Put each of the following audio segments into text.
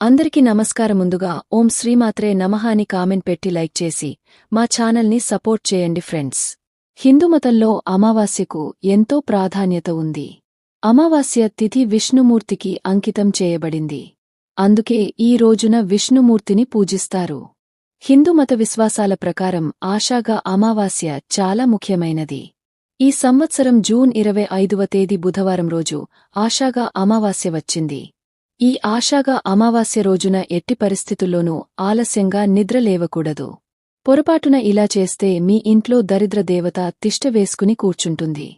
అందరికీ నమస్కారం ముందుగా ఓం శ్రీమాత్రే నమః అని కామెంట్ పెట్టి లైక్ చేసి మా ఛానల్ని సపోర్ట్ చేయండి ఫ్రెండ్స్. హిందూమతంలో అమావాస్యకు ఎంతో ప్రాధాన్యత ఉంది. అమావాస్య తిథి విష్ణుమూర్తికి అంకితం చేయబడింది. అందుకే ఈ రోజున విష్ణుమూర్తిని పూజిస్తారు. హిందూమత విశ్వాసాల ప్రకారం ఆషాగా అమావాస్య చాలా ముఖ్యమైనది. ఈ సంవత్సరం జూన్ ఇరవై ఐదవ తేదీ బుధవారం రోజు ఆషాగా అమావాస్య వచ్చింది. ఈ ఆశాగా అమావాస్య రోజున ఎట్టి పరిస్థితుల్లోనూ ఆలస్యంగా నిద్రలేవకూడదు పొరపాటున ఇలా చేస్తే మీ ఇంట్లో దరిద్ర దేవత తిష్టవేసుకుని కూర్చుంటుంది.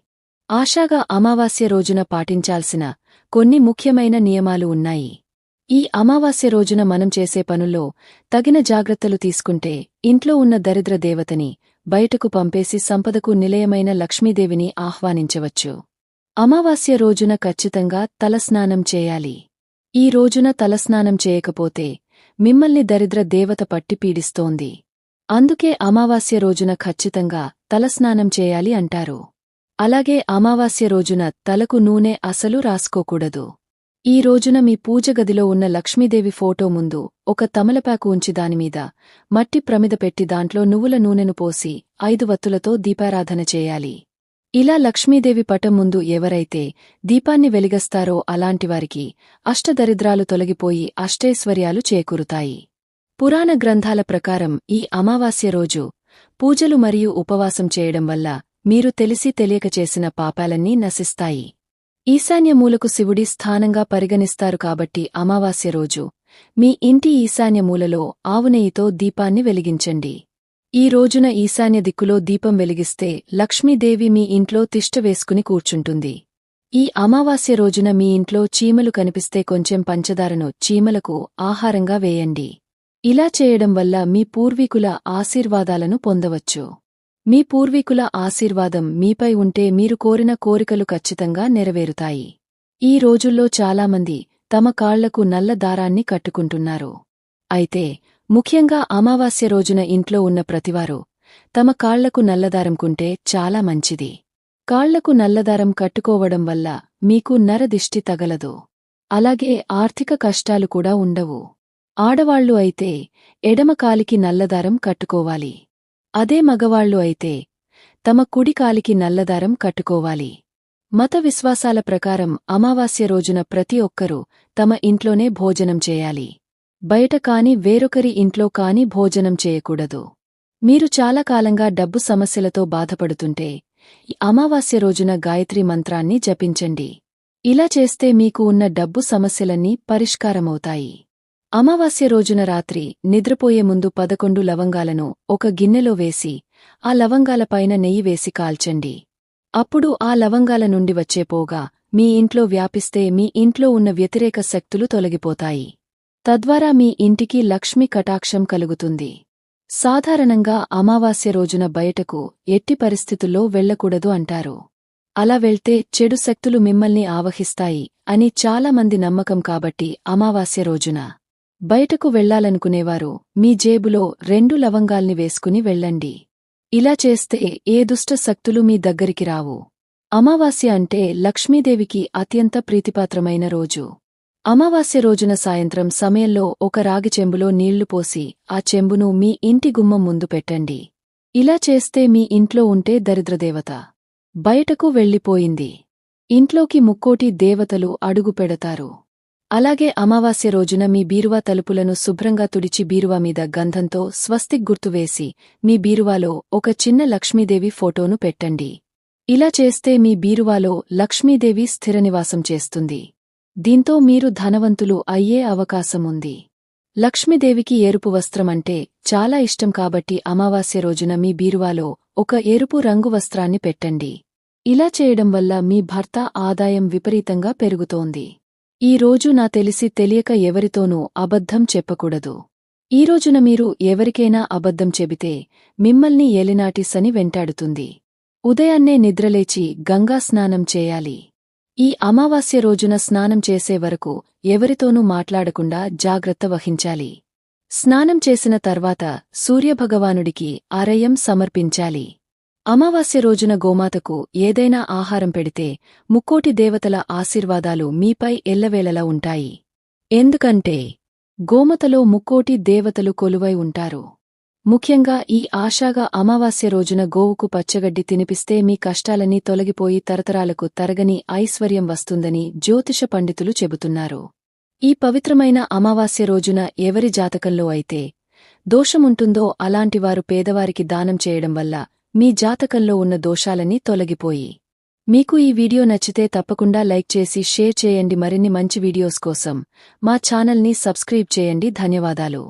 ఆశాగా అమావాస్య రోజున పాటించాల్సిన కొన్ని ముఖ్యమైన నియమాలు ఉన్నాయి. ఈ అమావాస్య రోజున మనం చేసే పనుల్లో తగిన జాగ్రత్తలు తీసుకుంటే ఇంట్లో ఉన్న దరిద్ర దేవతని బయటకు పంపేసి సంపదకు నిలయమైన లక్ష్మీదేవిని ఆహ్వానించవచ్చు. అమావాస్య రోజున ఖచ్చితంగా తలస్నానం చేయాలి. ఈ రోజున తలస్నానం చేయకపోతే మిమ్మల్ని దరిద్ర దేవత పట్టి పీడిస్తోంది. అందుకే అమావాస్య రోజున ఖచ్చితంగా తలస్నానం చేయాలి అంటారు. అలాగే అమావాస్య రోజున తలకు నూనె అసలు రాసుకోకూడదు. ఈ రోజున మీ పూజగదిలో ఉన్న లక్ష్మీదేవి ఫోటో ముందు ఒక తమలపాకు ఉంచి దానిమీద మట్టి ప్రమిద పెట్టి దాంట్లో నువ్వుల నూనెను పోసి ఐదు వత్తులతో దీపారాధన చేయాలి. ఇలా లక్ష్మీదేవి పటం ముందు ఎవరైతే దీపాన్ని వెలిగస్తారో అలాంటివారికి అష్టదరిద్రాలు తొలగిపోయి అష్టైశ్వర్యాలు చేకూరుతాయి. పురాణ గ్రంథాల ప్రకారం ఈ అమావాస్య రోజు పూజలు మరియు ఉపవాసం చేయడం వల్ల మీరు తెలిసి తెలియక చేసిన పాపాలన్నీ నశిస్తాయి. ఈశాన్యమూలకు శివుడి స్థానంగా పరిగణిస్తారు కాబట్టి అమావాస్య రోజు మీ ఇంటి ఈశాన్యమూలలో ఆవునెయ్యితో దీపాన్ని వెలిగించండి. ఈ రోజున ఈశాన్య దిక్కులో దీపం వెలిగిస్తే లక్ష్మీదేవి మీ ఇంట్లో తిష్ట వేసుకుని కూర్చుంటుంది. ఈ అమావాస్య రోజున మీ ఇంట్లో చీమలు కనిపిస్తే కొంచెం పంచదారను చీమలకు ఆహారంగా వేయండి. ఇలా చేయడం వల్ల మీ పూర్వీకుల ఆశీర్వాదాలను పొందవచ్చు. మీ పూర్వీకుల ఆశీర్వాదం మీపై ఉంటే మీరు కోరిన కోరికలు ఖచ్చితంగా నెరవేరుతాయి. ఈ రోజుల్లో చాలామంది తమ కాళ్ళకు నల్ల దారాన్ని కట్టుకుంటున్నారు. అయితే ముఖ్యంగా అమావాస్య రోజున ఇంట్లో ఉన్న ప్రతివారు తమ కాళ్ళకు నల్లదారం కుంటే చాలా మంచిది. కాళ్ళకు నల్లదారం కట్టుకోవడం వల్ల మీకు నరదిష్టి తగలదు. అలాగే ఆర్థిక కష్టాలు కూడా ఉండవు. ఆడవాళ్ళు అయితే ఎడమకాలికి నల్లదారం కట్టుకోవాలి. అదే మగవాళ్ళు అయితే తమ కుడికాలికి నల్లదారం కట్టుకోవాలి. మత విశ్వాసాల ప్రకారం అమావాస్య రోజున ప్రతి ఒక్కరూ తమ ఇంట్లోనే భోజనం చేయాలి. బయట కాని వేరొకరి ఇంట్లో కాని భోజనం చేయకూడదు. మీరు చాలా కాలంగా డబ్బు సమస్యలతో బాధపడుతుంటే ఈ అమావాస్య రోజున గాయత్రి మంత్రాన్ని జపించండి. ఇలా చేస్తే మీకు ఉన్న డబ్బు సమస్యలన్నీ పరిష్కారమవుతాయి. అమావాస్య రోజున రాత్రి నిద్రపోయే ముందు పదకొండు లవంగాలను ఒక గిన్నెలో వేసి ఆ లవంగాలపైన నెయ్యి వేసి కాల్చండి. అప్పుడు ఆ లవంగాల నుండి వచ్చే పోగా మీ ఇంట్లో వ్యాపిస్తే మీ ఇంట్లో ఉన్న వ్యతిరేక శక్తులు తొలగిపోతాయి. తద్వారా మీ ఇంటికి లక్ష్మి కటాక్షం కలుగుతుంది. సాధారణంగా అమావాస్య రోజున బయటకు ఎట్టి పరిస్థితుల్లో వెళ్ళకూడదు అంటారు. అలా వెళ్తే చెడు శక్తులు మిమ్మల్ని ఆవహిస్తాయి అని చాలామంది నమ్మకం కాబట్టి అమావాస్య రోజున. బయటకు వెళ్ళాలనుకునేవారు మీ జేబులో రెండు లవంగాల్ని వేసుకుని వెళ్ళండి. ఇలా చేస్తే ఏ దుష్ట శక్తులు మీ దగ్గరికి రావు. అమావాస్య అంటే లక్ష్మీదేవికి అత్యంత ప్రీతిపాత్రమైన రోజు. అమావాస్య రోజున సాయంత్రం సమయంలో ఒక రాగి చెంబులో నీళ్ళు పోసి ఆ చెంబును మీ ఇంటి గుమ్మం ముందు పెట్టండి. ఇలా చేస్తే మీ ఇంట్లో ఉంటే దరిద్రదేవత. బయటకు వెళ్ళిపోయింది. ఇంట్లోకి ముక్కోటి దేవతలు అడుగు పెడతారు. అలాగే అమావాస్య రోజున మీ బీరువా తలుపులను శుభ్రంగా తుడిచి బీరువా మీద గంధంతో స్వస్తిక్ గుర్తువేసి మీ బీరువాలో ఒక చిన్న లక్ష్మీదేవి ఫోటోను పెట్టండి. ఇలా చేస్తే మీ బీరువాలో లక్ష్మీదేవి స్థిరనివాసం చేస్తుంది. దీంతో మీరు ధనవంతులు అయ్యే అవకాశముంది. లక్ష్మీదేవికి ఎరుపు వస్త్రమంటే చాలా ఇష్టం కాబట్టి అమావాస్య రోజున మీ బీరువాలో ఒక ఎరుపు రంగు వస్త్రాన్ని పెట్టండి. ఇలా చేయడం వల్ల మీ భర్త ఆదాయం విపరీతంగా పెరుగుతోంది. ఈ రోజు నా తెలిసి తెలియక ఎవరితోనూ అబద్ధం చెప్పకూడదు. ఈ రోజున మీరు ఎవరికైనా అబద్ధం చెబితే మిమ్మల్ని ఏలినాటి సని వెంటాడుతుంది. ఉదయాన్నే నిద్రలేచి గంగా స్నానం చేయాలి. ఈ అమావాస్య రోజున స్నానం చేసే వరకు ఎవరితోనూ మాట్లాడకుండా జాగ్రత్త వహించాలి. స్నానం చేసిన తర్వాత సూర్యభగవానుడికి ఆరయం సమర్పించాలి. అమావాస్య రోజున గోమాతకు ఏదైనా ఆహారం పెడితే ముక్కోటి దేవతల ఆశీర్వాదాలు మీపై ఎల్లవేళలా ఉంటాయి. ఎందుకంటే గోమతలో ముక్కోటి దేవతలు కొలువై ఉంటారు. ముఖ్యంగా ఈ ఆషాగా అమావాస్య రోజున గోవుకు పచ్చగడ్డి తినిపిస్తే మీ కష్టాలన్నీ తొలగిపోయి తరతరాలకు తరగని ఐశ్వర్యం వస్తుందని జ్యోతిష పండితులు చెబుతున్నారు. ఈ పవిత్రమైన అమావాస్య రోజున ఎవరి జాతకంలో అయితే దోషముంటుందో అలాంటివారు పేదవారికి దానం చేయడం వల్ల మీ జాతకంలో ఉన్న దోషాలన్నీ తొలగిపోయి. మీకు ఈ వీడియో నచ్చితే తప్పకుండా లైక్ చేసి షేర్ చేయండి. మరిన్ని మంచి వీడియోస్ కోసం మా ఛానల్ని సబ్స్క్రైబ్ చేయండి. ధన్యవాదాలు.